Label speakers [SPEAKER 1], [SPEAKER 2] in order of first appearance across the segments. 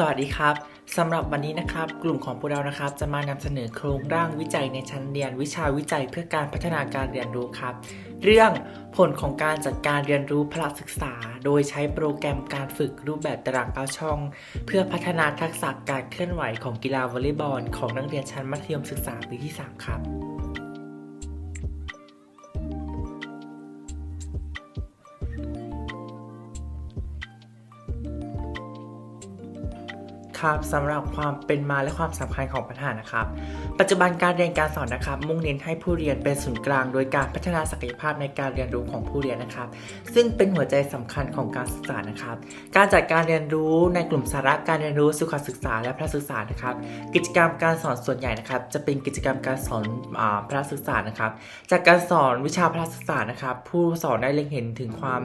[SPEAKER 1] สวัสดีครับสำหรับวันนี้นะครับ กลุ่มของพวกเรานะครับ จะมานำเสนอโครงร่างวิจัยในชั้นเรียนวิชาวิจัยเพื่อการพัฒนาการเรียนรู้ครับ เรื่องผลของการจัดการเรียนรู้พละศึกษา โดยใช้โปรแกรมการฝึกรูปแบบตารางเก้าช่อง เพื่อพัฒนาทักษะการเคลื่อนไหวของกีฬาวอลเลย์บอลของนักเรียนชั้นมัธยมศึกษาปีที่ 3 ครับ ครับสำหรับความเป็นมาและความสำคัญของปัญหานะครับ ปัจจุบันการเรียนการสอนนะครับ มุ่งเน้นให้ผู้เรียนเป็นศูนย์กลาง โดยการพัฒนาศักยภาพในการเรียนรู้ของผู้เรียนนะครับ ซึ่งเป็นหัวใจสำคัญของการศึกษานะครับ การจัดการเรียนรู้ในกลุ่มสาระการเรียนรู้สุขศึกษาและพระศึกษานะครับ กิจกรรมการสอนส่วนใหญ่นะครับ จะเป็นกิจกรรมการสอนอาพระศึกษานะครับ จากการสอนวิชาพระศึกษานะครับ ผู้สอนได้เล็งเห็นถึงความ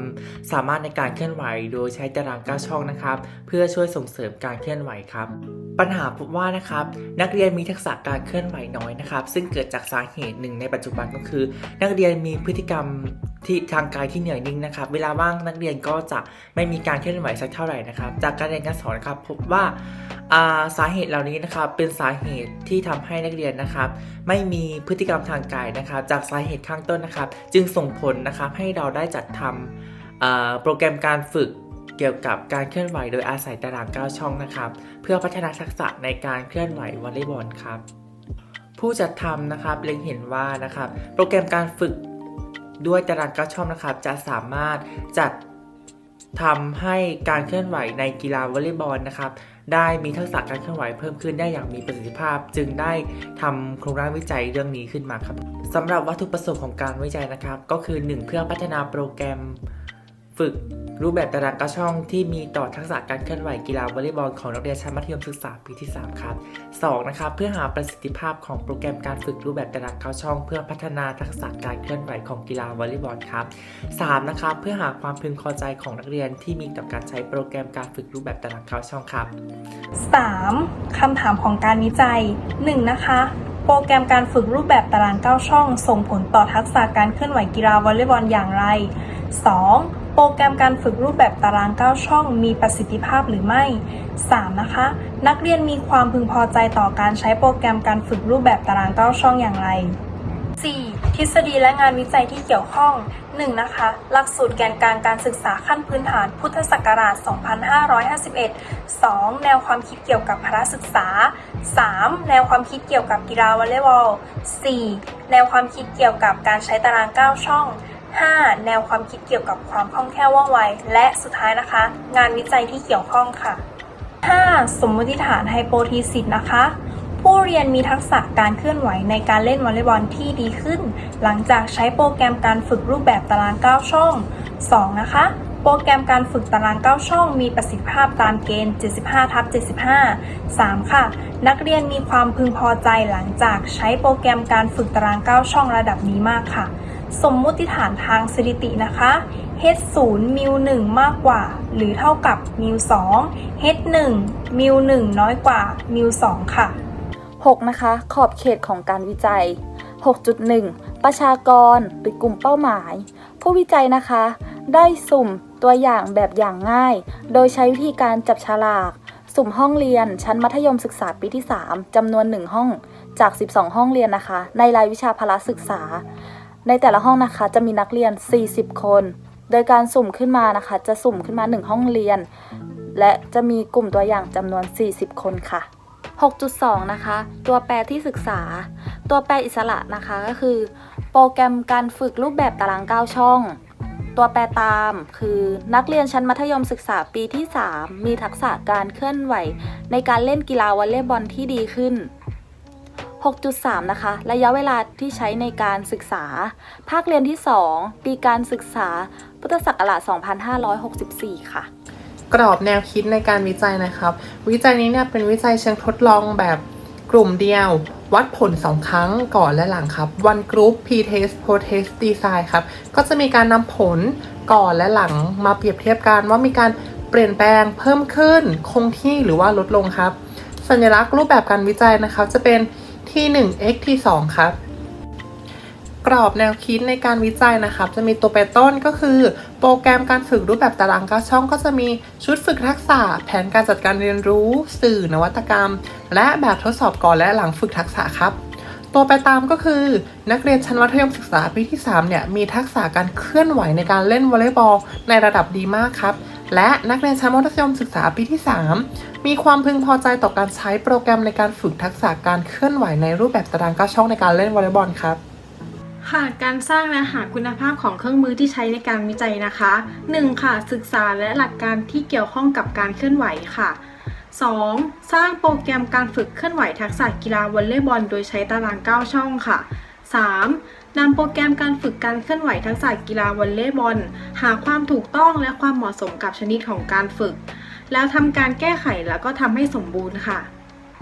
[SPEAKER 1] สามารถในการเคลื่อนไหว โดยใช้ตารางก้าช่องนะครับ เพื่อช่วยส่งเสริมการเคลื่อนไหวครับ ปัญหาพบว่านะครับนักเรียนมีทักษะการเคลื่อนไหวน้อยนะครับ ซึ่งเกิดจากสาเหตุหนึ่งในปัจจุบันก็คือ นักเรียนมีพฤติกรรมที่ทางกายที่เหนื่อยนิ่งนะครับ เวลาว่างนักเรียนก็จะไม่มีการเคลื่อนไหวสักเท่าไหร่นะครับ จากการเรียนการสอนครับพบว่าสาเหตุเหล่านี้นะครับเป็นสาเหตุที่ทำให้นักเรียนนะครับ ไม่มีพฤติกรรมทางกายนะครับ จากสาเหตุข้างต้นนะครับ จึงส่งผลนะครับให้เราได้จัดทำอ่าโปรแกรมการฝึก เกี่ยวกับการเคลื่อนไหวโดยอาศัยตาราง 9 ช่องนะครับ เพื่อพัฒนาทักษะในการเคลื่อนไหววอลเลย์บอลครับ ผู้จัดทำนะครับเล็งเห็นว่านะครับ โปรแกรมการฝึกด้วยตาราง 9 ช่องนะครับ จะสามารถจัดทำให้การเคลื่อนไหวในกีฬาวอลเลย์บอลนะครับได้มีทักษะการเคลื่อนไหวเพิ่มขึ้นได้อย่างมีประสิทธิภาพ จึงได้ทำโครงร่างวิจัยเรื่องนี้ขึ้นมาครับสำหรับวัตถุประสงค์ของการวิจัยนะครับ ก็คือ 1 เพื่อพัฒนาโปรแกรมฝึก รูปแบบตารางกระช่องที่มีต่อทักษะการเคลื่อนไหวกีฬาวอลเลย์บอลของนักเรียนชั้นมัธยมศึกษาปีที่ 3 ครับ 2. นะครับเพื่อหาประสิทธิภาพของโปรแกรมการฝึกรูปแบบตารางก้าช่อง เพื่อพัฒนาทักษะการเคลื่อนไหวของกีฬาวอลเลย์บอลครับ 3. นะครับเพื่อหาความพึงพอใจของนักเรียนที่มีกับการใช้โปรแกรมการฝึกรูปแบบตารางก้าช่องครับ
[SPEAKER 2] 3. คำถามของการวิจัย 1. นะคะโปรแกรมการฝึกรูปแบบตาราง 9 ช่อง ส่งผลต่อทักษะการเคลื่อนไหวกีฬาวอลเลย์บอลอย่างไร 2. โปรแกรมการฝึกรูปแบบตาราง 9 ช่องมีประสิทธิภาพหรือไม่ 3. นะคะ นักเรียนมีความพึงพอใจต่อการใช้โปรแกรมการฝึกรูปแบบตาราง 9 ช่องอย่างไร 4. ทฤษฎีและงานวิจัยที่เกี่ยวข้อง 1. นะคะ หลักสูตรแกนกลางการศึกษาขั้นพื้นฐานพุทธศักราช 2551 2. แนวความคิดเกี่ยวกับพละศึกษา 3. แนวความคิดเกี่ยวกับกีฬาวอลเลย์บอล 4. แนวความคิดเกี่ยวกับการใช้ตาราง 9 ช่อง 5. แนวความคิดเกี่ยวกับความคล่องแคล่วว่องไว และสุดท้ายนะคะ งานวิจัยที่เกี่ยวข้องค่ะ 5. สมมติฐานไฮโปทีซิสนะคะ ผู้เรียนมีทักษะการเคลื่อนไหวในการเล่นวอลเลย์บอลที่ดีขึ้น หลังจากใช้โปรแกรมการฝึกรูปแบบตาราง 9 ช่อง 2. นะคะโปรแกรมการฝึกตาราง 9 ช่อง มีประสิทธิภาพตามเกณฑ์ 75ทับ75 3. ค่ะ นักเรียนมีความพึงพอใจหลังจากใช้โปรแกรมการฝึกตาราง 9 ช่องระดับนี้มากค่ะ สมมุติฐานทางสถิตินะคะ h 0มิว1มากกว่า หรือเท่ากับมิว2 h 1มิว1น้อยกว่ามิว2ค่ะ
[SPEAKER 3] 6. นะคะ ขอบเขตของการวิจัย 6.1 ประชากรหรือกลุ่มเป้าหมาย ผู้วิจัยนะคะ ได้สุ่มตัวอย่างแบบอย่างง่าย โดยใช้วิธีการจับฉลาก สุ่มห้องเรียนชั้นมัธยมศึกษาปีที่ 3จำนวน 1 ห้องจาก 12 ห้องเรียนนะคะ ในรายวิชาพละศึกษา ในแต่ละห้องนะคะจะมีนักเรียน 40 คน โดยการสุ่มขึ้นมานะคะ จะสุ่มขึ้นมา 1 ห้องเรียน และจะมีกลุ่มตัวอย่างจำนวน 40 คนค่ะ 6.2 นะคะ ตัวแปรที่ศึกษา ตัวแปรอิสระนะคะก็คือ โปรแกรมการฝึกรูปแบบตาราง 9 ช่อง ตัวแปรตามคือนักเรียนชั้นมัธยมศึกษาปีที่ 3 มีทักษะการเคลื่อนไหว ในการเล่นกีฬาวอลเลย์บอลที่ดีขึ้น 6.3 นะคะ ระยะเวลาที่ใช้ในการศึกษา ภาคเรียนที่ 2 ปีการศึกษา พุทธศักราช 2564 ค่ะ
[SPEAKER 4] กรอบแนวคิดในการวิจัยนะครับ วิจัยนี้เนี่ยเป็นวิจัยเชิงทดลองแบบกลุ่มเดียว วัดผล 2 ครั้งก่อนและหลังครับ one group p-test pro-test design ครับ ก็จะมีการนำผลก่อนและหลังมาเปรียบเทียบกันว่ามีการเปลี่ยนแปลงเพิ่มขึ้นคงที่หรือว่าลดลงครับ สัญลักษณ์รูปแบบการวิจัยนะครับจะเป็น t1 x t2 ครับ กรอบแนวคิดในการวิจัยนะครับ จะมีตัวแปรต้นก็คือ โปรแกรมการฝึกรูปแบบตาราง9ช่อง ก็จะมีชุดฝึกทักษะ แผนการจัดการเรียนรู้ สื่อนวัตกรรม และแบบทดสอบก่อนและหลังฝึกทักษะครับตัวไปตามก็คือ นักเรียนชั้นมัธยมศึกษาปีที่ 3 เนี่ย มีทักษะการเคลื่อนไหวในการเล่นวอลเลย์บอลในระดับดีมากครับ และนักเรียนชั้นมัธยมศึกษาปีที่ 3 มีความพึงพอใจต่อการใช้โปรแกรมในการฝึกทักษะการเคลื่อนไหวในรูปแบบตาราง9ช่องในการเล่นวอลเลย์บอลครับ
[SPEAKER 5] ค่ะการสร้างและหาคุณภาพของเครื่องมือที่ใช้ในการวิจัยนะคะ 1. ค่ะ ศึกษาและหลักการที่เกี่ยวข้องกับการเคลื่อนไหวค่ะ 2. สร้างโปรแกรมการฝึกเคลื่อนไหวทักษะกีฬาวอลเลย์บอล โดยใช้ตาราง 9 ช่องค่ะ 3. นำโปรแกรมการฝึกการเคลื่อนไหวทักษะกีฬาวอลเลย์บอล หาความถูกต้องและความเหมาะสมกับชนิดของการฝึก แล้วทำการแก้ไขแล้วก็ทำให้สมบูรณ์ค่ะ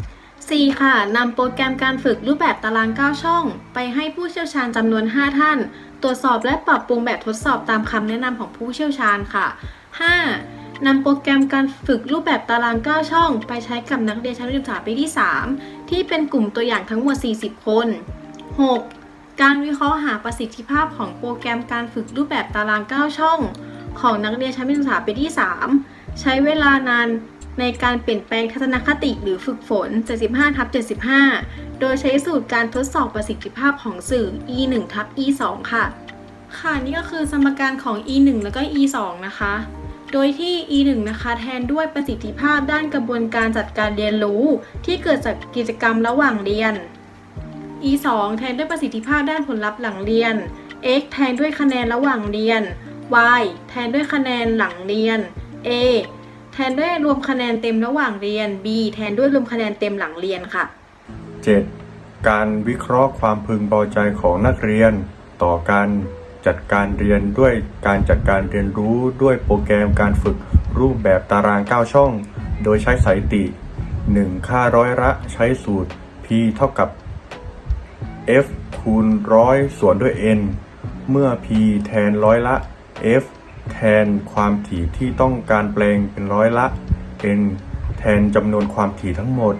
[SPEAKER 5] 4. ค่ะนำโปรแกรมการฝึกรูปแบบตาราง 9 ช่อง ไปให้ผู้เชี่ยวชาญจำนวน 5 ท่าน ตรวจสอบและปรับปรุงแบบทดสอบตามคำแนะนำของผู้เชี่ยวชาญค่ะ 5. นำโปรแกรมการฝึกรูปแบบตาราง 9 ช่อง ไปใช้กับนักเรียนชั้นมัธยมศึกษาปีที่ 3 ที่เป็นกลุ่มตัวอย่างทั้งหมด 40 คน 6. การวิเคราะห์หาประสิทธิภาพของโปรแกรมการฝึกรูปแบบตาราง 9 ช่อง ของนักเรียนชั้นมัธยมศึกษาปีที่ 3 ใช้เวลานานในการเปลี่ยนแปลงทัศนคติหรือฝึกฝน 75ทับ75 โดยใช้สูตรการทดสอบประสิทธิภาพของสื่อ e 1ทับ e 2ค่ะ ค่ะนี่ก็คือสมการของ e 1แล้วก็ e 2นะคะ โดยที่ e 1นะคะแทนด้วยประสิทธิภาพด้านกระบวนการจัดการเรียนรู้ ที่เกิดจากกิจกรรมระหว่างเรียน e 2 แทนด้วยประสิทธิภาพด้านผลลัพธ์หลังเรียน x แทนด้วยคะแนนระหว่างเรียน y แทนด้วยคะแนนหลังเรียน a แทนด้วยรวมคะแนนเต็มระหว่างเรียน b แทนด้วยรวมคะแนนเต็มหลังเรียนค่ะ
[SPEAKER 6] 7. การวิเคราะห์ความพึงพอใจของนักเรียน ต่อการจัดการเรียนด้วยการจัดการเรียนรู้ด้วยโปรแกรมการฝึกรูปแบบตาราง 9 ช่อง โดยใช้สถิติ 1 ค่าร้อยละใช้สูตร p เท่ากับ f คูณร้อยส่วนด้วย n เมื่อ p แทนร้อยละ f แทนความถี่ที่ต้องการแปลงเป็นร้อยละ n แทนจำนวนความถี่ทั้งหมด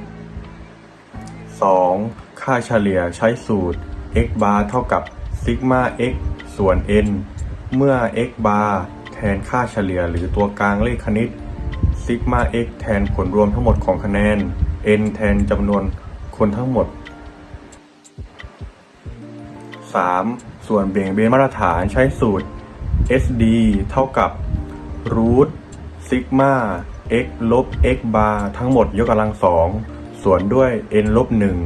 [SPEAKER 6] 2. ค่าเฉลี่ยใช้สูตร x bar เท่ากับซิกมา x ส่วน n เมื่อ x bar แทนค่าเฉลี่ยหรือตัวกลางเลขคณิตซิกมา x แทนผลรวมทั้งหมดของคะแนน n แทนจำนวนคนทั้งหมด 3. ส่วนเบี่ยงเบนมาตรฐานใช้สูตร SD เท่ากับ root ซิกมา x ลบ x bar ทั้งหมดยกกำลังสองส่วนด้วย n ลบหนึ่ง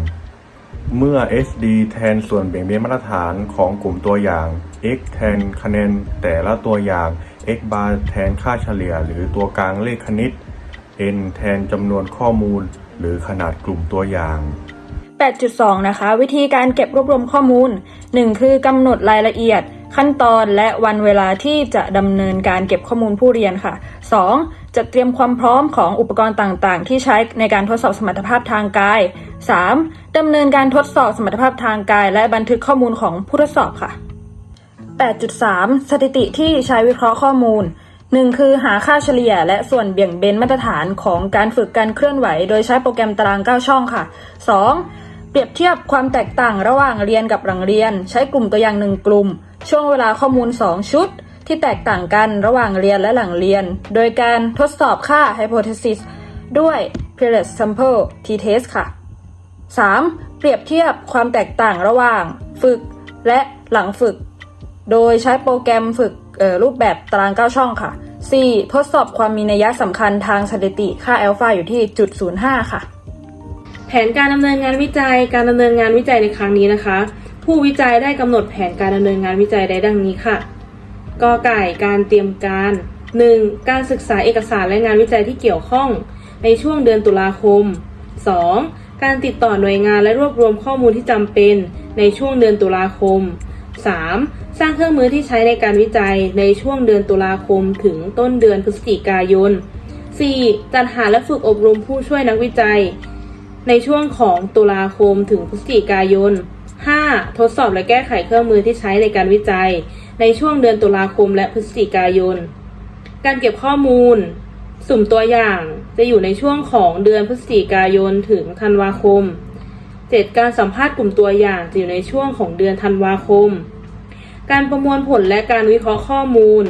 [SPEAKER 6] เมื่อ SD แทนส่วนเบี่ยงเบนมาตรฐานของกลุ่มตัวอย่าง x แทนคะแนนแต่ละตัวอย่าง x bar แทนค่าเฉลี่ย หรือตัวกลางเลขคณิต n แทนจำนวนข้อมูล หรือขนาดกลุ่มตัวอย่าง
[SPEAKER 7] 8.2 นะคะ วิธีการเก็บรวบรวมข้อมูล 1. คือกำหนดรายละเอียด ขั้นตอนและวันเวลาที่จะดำเนินการเก็บข้อมูลผู้เรียนค่ะ 2. จัดเตรียมความพร้อมของอุปกรณ์ต่างๆ ที่ใช้ในการทดสอบสมรรถภาพทางกาย 3. ดำเนินการทดสอบสมรรถภาพทางกาย และบันทึกข้อมูลของผู้ทดสอบค่ะ 8.3 สถิติที่ใช้วิเคราะห์ข้อมูล 1. คือหาค่าเฉลี่ยและส่วนเบี่ยงเบนมาตรฐานของการฝึกการเคลื่อนไหว โดยใช้โปรแกรมตาราง 9 ช่องค่ะ 2. เปรียบเทียบความแตกต่างระหว่างเรียนกับหลังเรียน ใช้กลุ่มตัวอย่างหนึ่งกลุ่ม ช่วงเวลาข้อมูล 2 ชุด ที่แตกต่างกันระหว่างเรียนและหลังเรียน โดยการทดสอบค่า hypothesis ด้วย Peerless Sample t-test ค่ะ 3. เปรียบเทียบความแตกต่างระหว่างฝึกและหลังฝึก โดยใช้โปรแกรมฝึกรูปแบบตาราง 9 ช่องค่ะ 4. ทดสอบความมีนัยสำคัญทางสถิติค่าอัลฟาอยู่ที่จุด05 ค่ะ
[SPEAKER 5] ผนการดำเนินงานวิจัย การดำเนินงานวิจัยในครั้งนี้นะคะ ผู้วิจัยได้กำหนดแผนการดำเนินงานวิจัยได้ดังนี้ค่ะกอไก่การเตรียมการ 1. การศึกษาเอกสารและงานวิจัยที่เกี่ยวข้อง ในช่วงเดือนตุลาคม 2. การติดต่อหน่วยงานและรวบรวมข้อมูลที่จำเป็นในช่วงเดือนตุลาคม 3. สร้างเครื่องมือที่ใช้ในการวิจัยในช่วงเดือนตุลาคม ถึงต้นเดือนพฤศจิกายน 4. จัดหาและฝึกอบรมผู้ช่วยนักวิจัย ในช่วงของตุลาคมถึงพฤศจิกายน 5. ทดสอบและแก้ไขเครื่องมือที่ใช้ในการวิจัย ในช่วงเดือนตุลาคมและพฤศจิกายน การเก็บข้อมูล สุ่มตัวอย่างจะอยู่ในช่วงของเดือนพฤศจิกายนถึงธันวาคม 7. การสัมภาษณ์กลุ่มตัวอย่างจะอยู่ในช่วงของเดือนธันวาคม
[SPEAKER 8] การประมวลผลและการวิเคราะห์ข้อมูล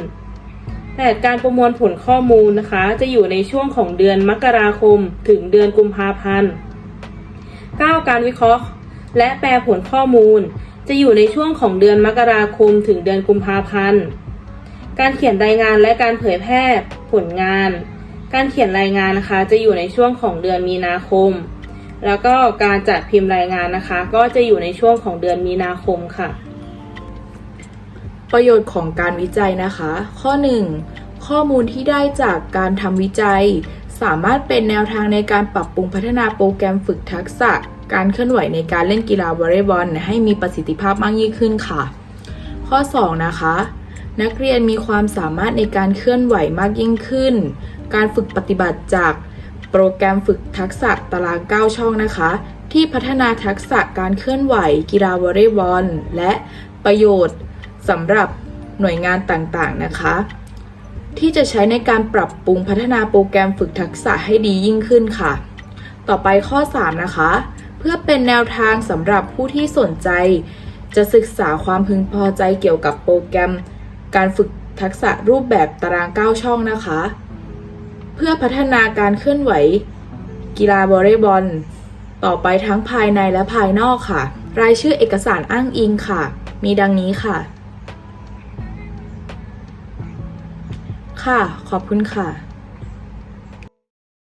[SPEAKER 8] แต่การประมวลผลข้อมูลนะคะ จะอยู่ในช่วงของเดือนมกราคม ถึงเดือนกุมภาพันธ์ 9. การวิเคราะห์ และแปลผลข้อมูล จะอยู่ในช่วงของเดือนมกราคมถึงเดือนกุมภาพันธ์ การเขียนรายงานและการเผยแพร่ผลงาน การเขียนรายงานนะคะจะอยู่ในช่วงของเดือนมีนาคม แล้วก็การจัดพิมพ์รายงานนะคะ ก็จะอยู่ในช่วงของเดือนมีนาคมค่ะ
[SPEAKER 9] ประโยชน์ของการวิจัยนะคะ ข้อ 1. ข้อมูลที่ได้จากการทำวิจัย สามารถเป็นแนวทางในการปรับปรุงพัฒนาโปรแกรมฝึกทักษะ การเคลื่อนไหวในการเล่นกีฬาวอลเลย์บอลให้มีประสิทธิภาพมากยิ่งขึ้นค่ะ ข้อ 2 นะคะ นักเรียนมีความสามารถในการเคลื่อนไหวมากยิ่งขึ้น การฝึกปฏิบัติจากโปรแกรมฝึกทักษะตาราง 9 ช่องนะคะ ที่พัฒนาทักษะการเคลื่อนไหว กีฬาวอลเลย์บอลและประโยชน์สำหรับหน่วยงานต่างๆนะคะ ที่จะใช้ในการปรับปรุงพัฒนาโปรแกรมฝึกทักษะให้ดียิ่งขึ้นค่ะ ต่อไปข้อ 3 นะคะ เพื่อเป็นแนวทางสำหรับผู้ที่สนใจ จะศึกษาความพึงพอใจเกี่ยวกับโปรแกรม การฝึกทักษะรูปแบบตาราง 9 ช่องนะคะ เพื่อพัฒนาการเคลื่อนไหว กีฬาวอลเลย์บอล ต่อไปทั้งภายในและภายนอกค่ะ รายชื่อเอกสารอ้างอิงค่ะ มีดังนี้ค่ะ ค่ะ ขอบคุณค่ะ